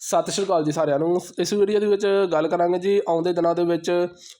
ਸਤਿ ਸ਼੍ਰੀ ਅਕਾਲ ਜੀ ਸਾਰਿਆਂ ਨੂੰ। ਇਸ ਵੀਡੀਓ ਦੇ ਵਿੱਚ ਗੱਲ ਕਰਾਂਗੇ ਜੀ, ਆਉਂਦੇ ਦਿਨਾਂ ਦੇ ਵਿੱਚ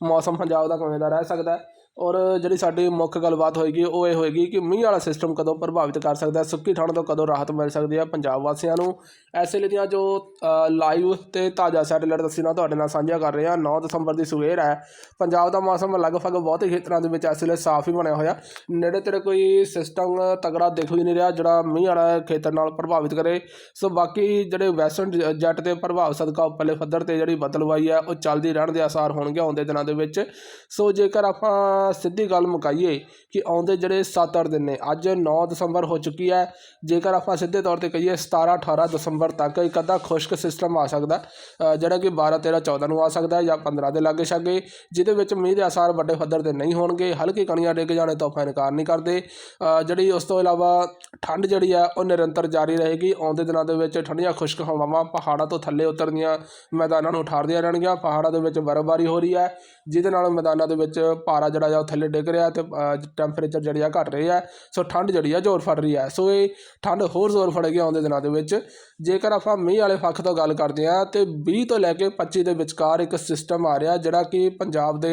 ਮੌਸਮ ਪੰਜਾਬ ਦਾ ਕਿਵੇਂ ਦਾ ਰਹਿ ਸਕਦਾ ਹੈ। ਔਰ ਜਿਹੜੀ ਸਾਡੀ ਮੁੱਖ ਗੱਲਬਾਤ ਹੋਏਗੀ, ਉਹ ਇਹ ਹੋਏਗੀ ਕਿ ਮੀਂਹ ਵਾਲਾ ਸਿਸਟਮ ਕਦੋਂ ਪ੍ਰਭਾਵਿਤ ਕਰ ਸਕਦਾ ਸੁੱਕੀ ਠੰਡ ਤੋਂ ਕਦੋਂ ਰਾਹਤ ਮਿਲ ਸਕਦੀ ਹੈ ਪੰਜਾਬ ਵਾਸੀਆਂ ਨੂੰ? ਐਸੇ ਲਈ ਦੀਆਂ ਜੋ ਲਾਈਵ ਤੇ ਤਾਜ਼ਾ ਸੈਟੇਲਾਈਟ ਤਸਵੀਰਾਂ ਤੁਹਾਡੇ ਨਾਲ ਸਾਂਝਾ ਕਰ ਰਹੇ ਹਾਂ 9 ਦਸੰਬਰ ਦੀ ਸਵੇਰ ਹੈ। ਪੰਜਾਬ ਦਾ ਮੌਸਮ ਲਗਭਗ ਬਹੁਤ ਖੇਤਰਾਂ ਦੇ ਵਿੱਚ ਇਸ ਵੇਲੇ ਸਾਫ਼ ਹੀ ਬਣਿਆ ਹੋਇਆ। ਨੇੜੇ ਤੇੜੇ ਕੋਈ ਸਿਸਟਮ ਤਗੜਾ ਦਿਖ ਵੀ ਨਹੀਂ ਰਿਹਾ, ਜਿਹੜਾ ਮੀਂਹ ਵਾਲਾ ਖੇਤਰ ਨਾਲ ਪ੍ਰਭਾਵਿਤ ਕਰੇ। ਸੋ ਬਾਕੀ ਜਿਹੜੇ ਵੈਸਟਰਨ ਜ- ਜੱਟ ਦੇ ਪ੍ਰਭਾਵ ਸਦਕਾ ਉੱਪਰਲੇ ਪੱਧਰ ਤੇ ਜਿਹੜੀ ਬਦਲਵਾਈ ਹੈ, ਉਹ ਚੱਲਦੀ ਰਹਿਣ ਦੇ ਆਸਾਰ ਹੋਣਗੇ ਆਉਂਦੇ ਦਿਨਾਂ ਦੇ ਵਿੱਚ। ਸੋ ਜੇਕਰ ਆਪਾਂ ਸਿੱਧੀ ਗੱਲ ਮੁਕਾਈਏ ਕਿ ਆਉਂਦੇ ਜਿਹੜੇ 7-8 ਦਿਨ ਨੇ, ਅੱਜ 9 ਦਸੰਬਰ ਹੋ ਚੁੱਕੀ ਹੈ। ਜੇਕਰ ਆਪਾਂ ਸਿੱਧੇ ਤੌਰ ਤੇ ਕਹੀਏ 17-18 ਦਸੰਬਰ ਤੱਕ ਇੱਕ ਅੱਧਾ ਖੁਸ਼ਕ ਸਿਸਟਮ ਆ ਸਕਦਾ ਜਿਹੜਾ ਕਿ 12 13 14 ਨੂੰ ਆ ਸਕਦਾ ਜਾਂ 15 ਦੇ ਲਾਗੇ ਛਾਗੇ, ਜਿਹਦੇ ਵਿੱਚ ਮੀਂਹ ਦੇ ਆਸਾਰ ਵੱਡੇ ਪੱਧਰ ਤੇ ਨਹੀਂ ਹੋਣਗੇ, ਹਲਕੀ ਕਣੀਆਂ ਡਿੱਗ ਜਾਣੇ ਤੋਂ ਆਪਾਂ ਇਨਕਾਰ ਨਹੀਂ ਕਰਦੇ। ਜਿਹੜੀ ਉਸ ਤੋਂ ਇਲਾਵਾ ਠੰਡ ਜਿਹੜੀ ਆ ਉਹ ਨਿਰੰਤਰ ਜਾਰੀ ਰਹੇਗੀ। ਆਉਂਦੇ ਦਿਨਾਂ ਦੇ ਵਿੱਚ ਠੰਡੀਆਂ ਖੁਸ਼ਕ ਹਵਾਵਾਂ ਪਹਾੜਾਂ ਤੋਂ ਥੱਲੇ ਉਤਰਦੀਆਂ ਮੈਦਾਨਾਂ ਨੂੰ ਉਠਾਰਦੀਆਂ ਰਹਿਣਗੀਆਂ। ਪਹਾੜਾਂ ਦੇ ਵਿੱਚ ਬਰਫ਼ਬਾਰੀ ਹੋ ਰਹੀ ਹੈ, ਜਿਹਦੇ ਨਾਲ ਮੈਦਾਨਾਂ ਦੇ ਵਿੱਚ ਪਾਰਾ ਜਿਹੜਾ ਉਹ ਥੱਲੇ ਡਿੱਗ ਰਿਹਾ ਤੇ ਟੈਂਪਰੇਚਰ ਜਿਹੜੀ ਆ ਘਟ ਰਹੀ ਹੈ ਸੋ ਠੰਡ ਜਿਹੜੀ ਆ ਜ਼ੋਰ ਫੜ ਰਹੀ ਹੈ ਸੋ ਇਹ ਠੰਡ ਹੋਰ ਜ਼ੋਰ ਫੜੇਗੀ ਆਉਂਦੇ ਦਿਨਾਂ ਦੇ ਵਿੱਚ। ਜੇਕਰ ਆਪਾਂ ਮੀਂਹ ਵਾਲੇ ਪੱਖ ਤੋਂ ਗੱਲ ਕਰਦੇ ਹਾਂ, ਤੇ 20 ਤੋਂ ਲੈ ਕੇ 25 ਦੇ ਵਿਚਕਾਰ ਇੱਕ ਸਿਸਟਮ ਆ ਰਿਹਾ, ਜਿਹੜਾ ਕਿ ਪੰਜਾਬ ਦੇ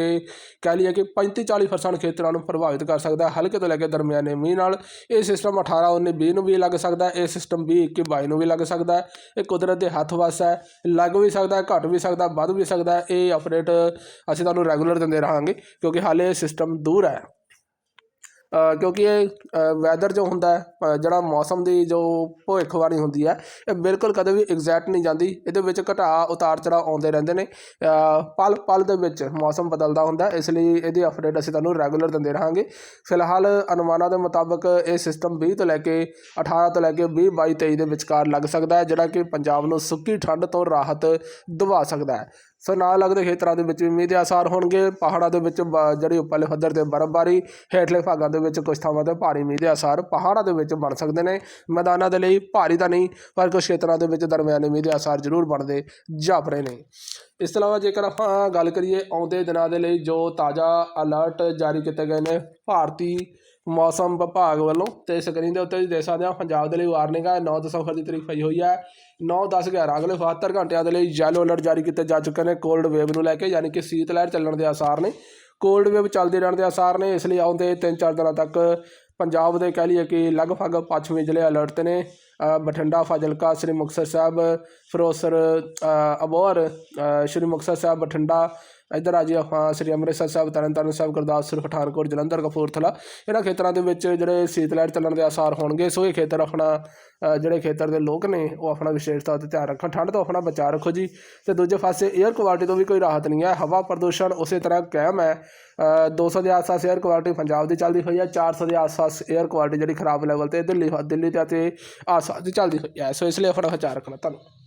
ਕਹਿ ਲਈਏ ਕਿ 35 40% ਖੇਤਰਾਂ ਨੂੰ ਪ੍ਰਭਾਵਿਤ ਕਰ ਸਕਦਾ ਹਲਕੇ ਤੋਂ ਲੈ ਕੇ ਦਰਮਿਆਨੇ ਮੀਂਹ ਨਾਲ। ਇਹ ਸਿਸਟਮ 18 19 20 ਨੂੰ ਵੀ ਲੱਗ ਸਕਦਾ ਇਹ ਸਿਸਟਮ 20 21 22 ਨੂੰ ਵੀ ਲੱਗ ਸਕਦਾ ਇਹ ਕੁਦਰਤ ਦੇ ਹੱਥ ਵੱਸ ਹੈ, ਲੱਗ ਵੀ ਸਕਦਾ ਹੈ, ਘਟ ਵੀ ਸਕਦਾ, ਵੱਧ ਵੀ ਸਕਦਾ ਇਹ ਅਪਡੇਟ ਅਸੀਂ ਤੁਹਾਨੂੰ ਰੈਗੂਲਰ ਦਿੰਦੇ ਰਹਾਂਗੇ, ਕਿਉਂਕਿ ਹਾਲੇ ਸਿਸਟਮ ਦੂਰ ਹੈ। ਕਿਉਂਕਿ ਇਹ ਵੈਦਰ ਜੋ ਹੁੰਦਾ ਹੈ ਜਿਹੜਾ ਮੌਸਮ ਦੀ ਜੋ ਭਵਿੱਖਬਾਣੀ ਹੁੰਦੀ ਹੈ, ਇਹ ਬਿਲਕੁਲ ਕਦੇ ਵੀ ਐਗਜ਼ੈਕਟ ਨਹੀਂ ਜਾਂਦੀ। ਇਹਦੇ ਵਿੱਚ ਘਟਾ ਉਤਾਰ ਚੜਾਅ ਆਉਂਦੇ ਰਹਿੰਦੇ ਨੇ। ਪਲ ਪਲ ਦੇ ਵਿੱਚ ਮੌਸਮ ਬਦਲਦਾ ਹੁੰਦਾ ਇਸ ਲਈ ਇਹਦੀ ਅਪਡੇਟ ਅਸੀਂ ਤੁਹਾਨੂੰ ਰੈਗੂਲਰ ਦਿੰਦੇ ਰਹਾਂਗੇ। ਫਿਲਹਾਲ ਅਨੁਮਾਨਾਂ ਦੇ ਮੁਤਾਬਕ ਇਹ ਸਿਸਟਮ 20 ਤੋਂ ਲੈ ਕੇ 18 ਤੋਂ ਲੈ ਕੇ 20 22 23 ਦੇ ਵਿਚਕਾਰ ਲੱਗ ਸਕਦਾ ਹੈ, ਜਿਹੜਾ ਕਿ ਪੰਜਾਬ ਨੂੰ ਸੁੱਕੀ ਠੰਡ ਤੋਂ ਰਾਹਤ ਦਿਵਾ ਸਕਦਾ ਹੈ। ਸੋ ਨਾਲ ਲੱਗਦੇ ਖੇਤਰਾਂ ਦੇ ਵਿੱਚ ਵੀ ਮੀਂਹ ਦੇ ਆਸਾਰ ਹੋਣਗੇ। ਪਹਾੜਾਂ ਦੇ ਵਿੱਚ ਬ- ਜਿਹੜੀ ਉੱਪਰਲੇ ਪੱਧਰ ਤੇ ਬਰਫ਼ਬਾਰੀ, ਹੇਠਲੇ ਭਾਗਾਂ ਦੇ ਵਿੱਚ ਕੁਝ ਥਾਵਾਂ ਤੇ ਭਾਰੀ ਮੀਂਹ ਦੇ ਆਸਾਰ ਪਹਾੜਾਂ ਦੇ ਵਿੱਚ ਬਣ ਸਕਦੇ ਨੇ। ਮੈਦਾਨਾਂ ਦੇ ਲਈ ਭਾਰੀ ਤਾਂ ਨਹੀਂ, ਪਰ ਕੁਝ ਖੇਤਰਾਂ ਦੇ ਵਿੱਚ ਦਰਮਿਆਨੇ ਮੀਂਹ ਦੇ ਆਸਾਰ ਜ਼ਰੂਰ ਬਣਦੇ ਜਾਪ ਰਹੇ ਨੇ। ਇਸ ਤੋਂ ਇਲਾਵਾ ਜੇਕਰ ਆਪਾਂ ਗੱਲ ਕਰੀਏ ਆਉਂਦੇ ਦਿਨਾਂ ਦੇ ਲਈ ਜੋ ਤਾਜ਼ਾ ਅਲਰਟ ਜਾਰੀ ਕੀਤੇ ਗਏ ਨੇ ਭਾਰਤੀ ਮੌਸਮ ਵਿਭਾਗ ਵੱਲੋਂ ਤੇ ਸਕਰੀਨ ਦੇ ਉੱਤੇ ਤੁਸੀਂ ਦੇਖ ਸਕਦੇ ਹੋ, ਪੰਜਾਬ ਦੇ ਲਈ ਵਾਰਨਿੰਗ ਹੈ 9 ਦਸੰਬਰ ਦੀ ਤਰੀਕ ਪਈ ਹੋਈ ਹੈ। 9 10 11 ਅਗਲੇ 72 ਘੰਟਿਆਂ ਦੇ ਲਈ ਯੈਲੋ ਅਲਰਟ ਜਾਰੀ ਕੀਤੇ ਜਾ ਚੁੱਕੇ ਨੇ ਕੋਲਡ ਵੇਵ ਨੂੰ ਲੈ ਕੇ, ਯਾਨੀ ਕਿ ਸੀਤ ਲਹਿਰ ਚੱਲਣ ਦੇ ਆਸਾਰ ਨੇ। ਕੋਲਡ ਵੇਵ ਚੱਲਦੀ ਰਹਿਣ ਦੇ ਆਸਾਰ ਨੇ, ਇਸ ਲਈ ਆਉਂਦੇ 3-4 ਦਿਨਾਂ ਤੱਕ ਪੰਜਾਬ ਦੇ ਕਹਿ ਲਈਏ ਕਿ ਲਗਭਗ ਪੱਛਮੀ ਜ਼ਿਲ੍ਹੇ ਅਲਰਟ ਨੇ ਬਠਿੰਡਾ, ਫਾਜ਼ਿਲਕਾ, ਸ੍ਰੀ ਮੁਕਤਸਰ ਸਾਹਿਬ ਫਿਰੋਜ਼ਸਰ ਅਬੋਹਰ ਸ੍ਰੀ ਮੁਕਤਸਰ ਸਾਹਿਬ, ਬਠਿੰਡਾ, ਇੱਧਰ ਆ ਜੀ ਆਪਾਂ ਸ੍ਰੀ ਅੰਮ੍ਰਿਤਸਰ ਸਾਹਿਬ ਤਰਨਤਾਰਨ ਸਾਹਿਬ ਗੁਰਦਾਸਪੁਰ ਪਠਾਨਕੋਟ ਜਲੰਧਰ, ਕਪੂਰਥਲਾ, ਇਹਨਾਂ ਖੇਤਰਾਂ ਦੇ ਵਿੱਚ ਜਿਹੜੇ ਸੀਤ ਲਹਿਰ ਚੱਲਣ ਦੇ ਆਸਾਰ ਹੋਣਗੇ, ਸੋ ਇਹ ਖੇਤਰ ਆਪਣਾ ਜਿਹੜੇ ਖੇਤਰ ਦੇ ਲੋਕ ਨੇ, ਉਹ ਆਪਣਾ ਵਿਸ਼ੇਸ਼ ਤੌਰ ਤੇ ਧਿਆਨ ਰੱਖਣ। ਠੰਡ ਤੋਂ ਆਪਣਾ ਬਚਾਅ ਰੱਖੋ ਜੀ। ਤੇ ਦੂਜੇ ਪਾਸੇ 에ਅਰ ਕੁਆਲਿਟੀ ਤੋਂ ਵੀ ਕੋਈ ਰਾਹਤ ਨਹੀਂ ਹੈ, ਹਵਾ ਪ੍ਰਦੂਸ਼ਣ ਉਸੇ ਤਰ੍ਹਾਂ ਕਾਇਮ ਹੈ 200 ਦੇ ਆਸ-ਪਾਸ 에ਅਰ ਕੁਆਲਿਟੀ ਪੰਜਾਬ ਦੀ ਚੱਲਦੀ ਹੋਈ ਹੈ 400 ਦੇ ਆਸ-ਪਾਸ 에ਅਰ ਕੁਆਲਿਟੀ ਜਿਹੜੀ ਖਰਾਬ ਲੈਵਲ ਤੇ ਦਿੱਲੀ ਦਿੱਲੀ ਤੇ ਅਤੇ ਆਸ-ਪਾਸ ਦੀ ਚੱਲਦੀ ਹੋਈ ਹੈ। ਸੋ ਇਸ ਲਈ ਆਪਣਾ ਖਿਆਲ ਰੱਖਣਾ, ਧੰਨਵਾਦ।